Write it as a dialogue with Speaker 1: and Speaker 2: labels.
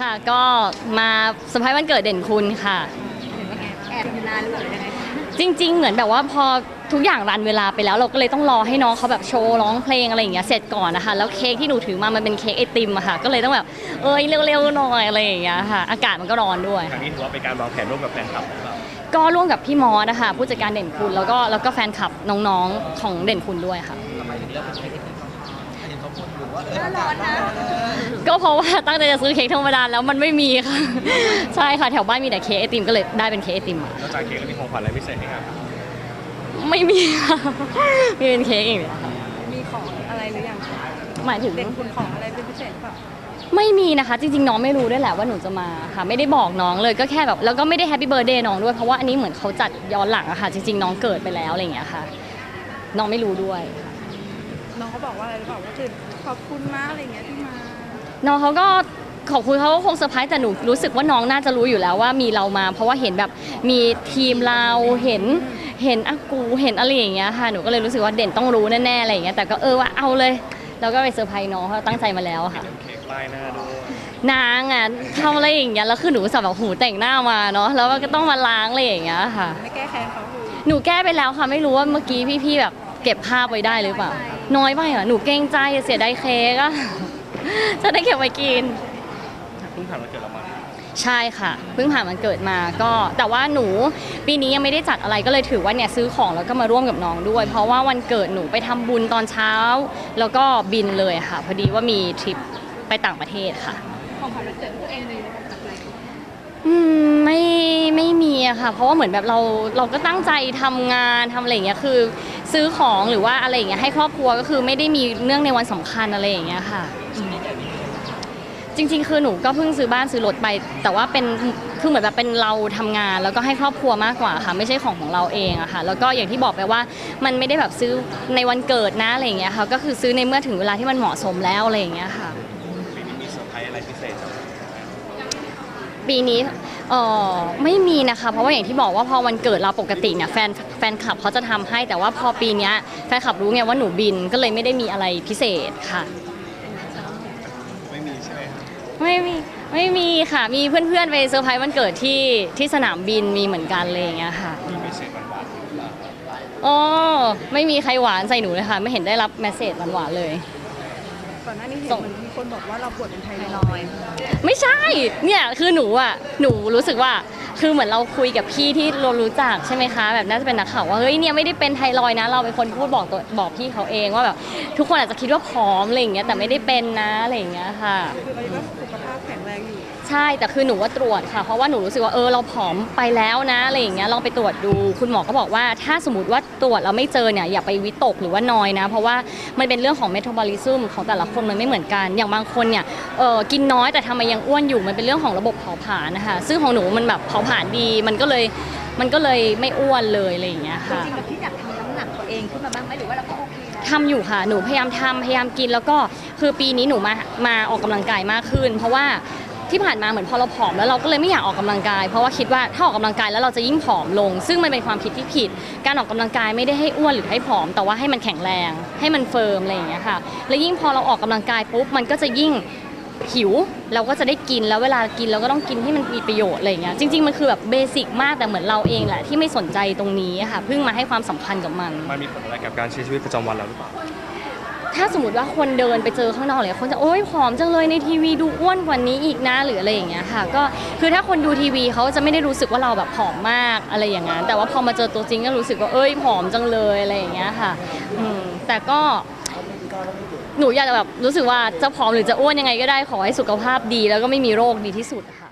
Speaker 1: ค่ะก็มาเซอร์ไพรส์วันเกิดเด่นคุณค่ะ
Speaker 2: แอบอยู่นานหรือเปล่าหรือยังไง
Speaker 1: จริง ๆ เหมือนแบบว่าพอทุกอย่างรันเวลาไปแล้ว เราก็เลยต้องรอให้น้องเขาแบบโชว์ร้องเพลงอะไรอย่างเงี้ยเสร็จก่อนนะคะแล้วเค้กที่หนูถือมามันเป็นเค้กไอติมอะค่ะ ก็เลยต้องแบบเอ้ยเร็วๆหน่อยอะไรอย่างเงี้ยค่ะ อากาศมันก็ร้อนด้วย
Speaker 3: ครั้งนี้ถือว่าเป็นการวางแผนร่วมกับแฟนคลับหรือเปล่า
Speaker 1: ก็ร่วมกับพี่มอสนะคะผู้จัดการเด่นคุณแล้วก็แล้วก็แฟนคลับน้องๆของเด่นคุณด้วยค่ะ
Speaker 2: ร้อนนะ
Speaker 1: ก็เพราะว่าตั้งใจจะซื้อเค้กธรรมดาแล้วมันไม่มีค่ะ ใช่ค่ะแถวบ้านมีแต่เค้กไอติมก็เลยได้เป็นเค้กไอติมมา
Speaker 3: นอกจากเค้กแล้วมีของขวัญอะไรพิเศษให้ครับ
Speaker 1: ไม่มีค่ะมีเป็นเค้กเองเลยค่ะ
Speaker 2: มีของอะไรหรือยังคะ
Speaker 1: หมายถึง
Speaker 2: เด่นคุณของอะไรเป็นพิเศษหรือเปล่า
Speaker 1: ไม่มีนะคะ จริงๆ น้องไม่รู้ด้วยแหละว่าหนูจะมาค่ะ ไม่ได้บอกน้องเลยก็แค่แบบแล้วก็ไม่ได้แฮปปี้เบ t ร์ a เดย์น้องด้วย เพราะว่าอันนี้เหมือนเขาจัดย้อนหลังอะค่ะ จริง ๆ น้องเกิดไปแล้วอะไรอย่างเงี้ยค่ะ น้องไม่รู้ด้วยค่ะ
Speaker 2: น้องเขาบอกว่าอะไรหรือเปล่าว่าคือขอบคุณมากอะไรอย่างเงี้ยที่มา
Speaker 1: น้องเขาก็ขอบคุณเขาก็คงเซอร์ไพรส์แต่หนูรู้สึกว่าน้องน่าจะรู้อยู่แล้วว่ามีเรามา เพราะว่าเห็นแบบมีทีมเราเห็นเห็นอากูเห็นอะไรอย่างเงี้ยค่ะหนูก็เลยรู้สึกว่าเด่นต้องรู้แน่ๆอะไรอย่างเงี้ยแต่ก็เออว่าเอาเลยแล้วก็ไปเซอร์ไพรส์น้องเพราะตั้งใจมาแล้วอะค่ะ
Speaker 3: เค้กป้ายหน้าด้วย
Speaker 1: นางอะทำอะไรอย่างเงี้ยแล้วคือหนูสับแบบหูแต่งหน้ามาเนาะแล้วก็ต้องมาล้างอะไรอย่างเงี้ยค่ะ
Speaker 2: ไม่แก้แค้นเขาคือ
Speaker 1: หนูแก้ไปแล้วค่ะไม่รู้ว่าเมื่อกี้พี่ๆแบบเก็บภาพไว้ได้หรือเปล่า น้อย ไปเหรอหนูเกรงใจเสียดายเค้กอะ จะได้เก็บไว้กิน
Speaker 3: เพิ่งผ่านวันเกิดเรามา
Speaker 1: ใช่ค่ะ เพิ่งผ่านวันเกิดมาก็ แต่ว่าหนูปีนี้ยังไม่ได้จัดอะไรก็เลยถือว่าเนี่ยซื้อของแล้วก็มาร่วมกับน้องด้วย เพราะว่าวันเกิดหนูไปทำบุญตอนเช้า แล้วก็บินเลยค่ะ พอดีว่ามีทริปไปต่างประเทศค่ะ
Speaker 2: ของขวัญวันเกิดตัวเองเลยนะคะอะไร
Speaker 1: อืมไม่ไม่มีอะค่ะ เพราะว่าเหมือนแบบเราเราก็ตั้งใจทำงานทำอะไรอย่างเงี้ยคือ ซื้อของหรือว่าอะไรอย่างเงี้ยให้ครอบครัวก็คือไม่ได้มีเนื่องในวันสำคัญอะไรอย่างเงี้ยค่ะ จริง ๆ คือหนูก็เพิ่งซื้อบ้านซื้อรถไป แต่ว่าเป็นคือเหมือนแบบเป็นเราทำงาน แล้วก็ให้ครอบครัวมากกว่าค่ะ ไม่ใช่ของของเราเองอะค่ะ แล้วก็อย่างที่บอกไปว่ามันไม่ได้แบบซื้อในวันเกิดนะอะไรอย่างเงี้ยค่ะก็คือซื้อในเมื่อถึงเวลาที่มันเหมาะสมแล้วอะไรอย่างเงี้ยค่ะ
Speaker 3: ปีนี้มีเซอร์ไพรส์อะไรพิเศษครับ
Speaker 1: ปีนี้เออไม่มีนะคะ เพราะว่าอย่างที่บอกว่าพอวันเกิดเราปกติเนี่ยแฟนแฟนคลับเขาจะทำให้ แต่ว่าพอปีเนี้ยแฟนคลับรู้ไงว่าหนูบินก็เลยไม่ได้มีอะไรพิเศษค่ะ
Speaker 3: ไม่มีใช่ไหมครับ
Speaker 1: ไม่มีไม่มีค่ะ มีเพื่อนๆไปเซอร์ไพรส์วันเกิดที่ที่สนามบินมีเหมือนกันเลยอย่างเงี้ยค่ะ
Speaker 3: มีพิเศษหวานๆหรือเปล่า
Speaker 1: อ๋อไม่มีใครหวานใส่หนูเลยค่ะ ไม่เห็นได้รับแมสเซจหวานๆเลย
Speaker 2: ก่อนหน้านี้เห็น
Speaker 1: ส่ง
Speaker 2: เหมือนมีคนบอกว่าเราปวดเป็นไทรอยด์
Speaker 1: ไม่ใช่ เนี่ยคือหนูอะ หนูรู้สึกว่า คือเหมือนเราคุยกับพี่ที่เรารู้จักใช่ไหมคะ แบบน่าจะเป็นนักข่าวว่าเฮ้ยเนี่ยไม่ได้เป็นไทรอยด์นะ เราเป็นคนพูดบอกตัวบอกพี่เขาเองว่าแบบทุกคนอาจจะคิดว่าผอมอะไรอย่างเงี้ยแต่ไม่ได้เป็นนะอะไรอย่างเงี้ยค่ะ
Speaker 2: คือตอนนี้ก็สุข
Speaker 1: ใช่แต่คือหนูว่าตรวจค่ะ เพราะว่าหนูรู้สึกว่าเออเราผอมไปแล้วนะอะไรอย่างเงี้ยลองไปตรวจดูคุณหมอก็บอกว่า ถ้าสมมติว่าตรวจเราไม่เจอเนี่ยอย่าไปวิตกหรือว่านอยนะ เพราะว่ามันเป็นเรื่องของเมตาบอลิซึมของแต่ละคนมันไม่เหมือนกัน อย่างบางคนเนี่ยเออกินน้อยแต่ทำไมยังอ้วนอยู่มันเป็นเรื่องของระบบเผาผลาญนะคะซึ่งของหนูมันแบบเผาผลาญดีมันก็เลยมันก็เลยไม่อ้วนเลยอะไรอย่างเงี้ยค่ะ
Speaker 2: จริงๆกับที่อยากทำน้ำหนักตัวเองขึ้นมาบ้างไหมหรือว่าเราก็โอเคแล้ว
Speaker 1: ทำอยู่ค่ะ หนูพยายามทำพยายามกินแล้วก็คือปีนี้หนูมามาออกกำลังกายมากขึ้น เพราะว่า ที่ผ่านมาเหมือนพอเราผอมแล้วเราก็เลยไม่อยากออกกำลังกาย เพราะว่าคิดว่าถ้าออกกำลังกายแล้วเราจะยิ่งผอมลง ซึ่งมันเป็นความคิดที่ผิด การออกกำลังกายไม่ได้ให้อ้วนหรือให้ผอม แต่ว่าให้มันแข็งแรง ให้มันเฟิร์มอะไรอย่างเงี้ยค่ะแล้วยิ่งพอเราออกกำลังกายปุ๊บมันก็จะยิ่งหิวเราก็จะได้กินแล้วเวลากินเราก็ต้องกินให้มันมีประโยชน์อะไรอย่างเงี้ยจริง ๆ มันคือแบบเบสิกมากแต่เหมือนเราเองแหละที่ไม่สนใจตรงนี้ค่ะเพิ่งมาให้ความสำคัญกับมัน
Speaker 3: มันมีผลอะไรกับการใช้ชีวิตประจำวันเราหรือเปล่า
Speaker 1: ถ้าสมมติว่าคนเดินไปเจอข้างนอกเลยคนจะโอ๊ยผอมจังเลยในทีวีดูอ้วนกว่านี้อีกนะหรืออะไรอย่างเงี้ยค่ะ ก็คือถ้าคนดูทีวีเขาจะไม่ได้รู้สึกว่าเราแบบผอมมากอะไรอย่างนั้นแต่ว่าพอมาเจอตัวจริงก็รู้สึกว่าเอ้ยผอมจังเลยอะไรอย่างเงี้ยค่ะอืมแต่ก็หนูอยากจะแบบรู้สึกว่าจะผอมหรือจะอ้วนยังไงก็ได้ขอให้สุขภาพดี แล้วก็ไม่มีโรคดีที่สุดค่ะ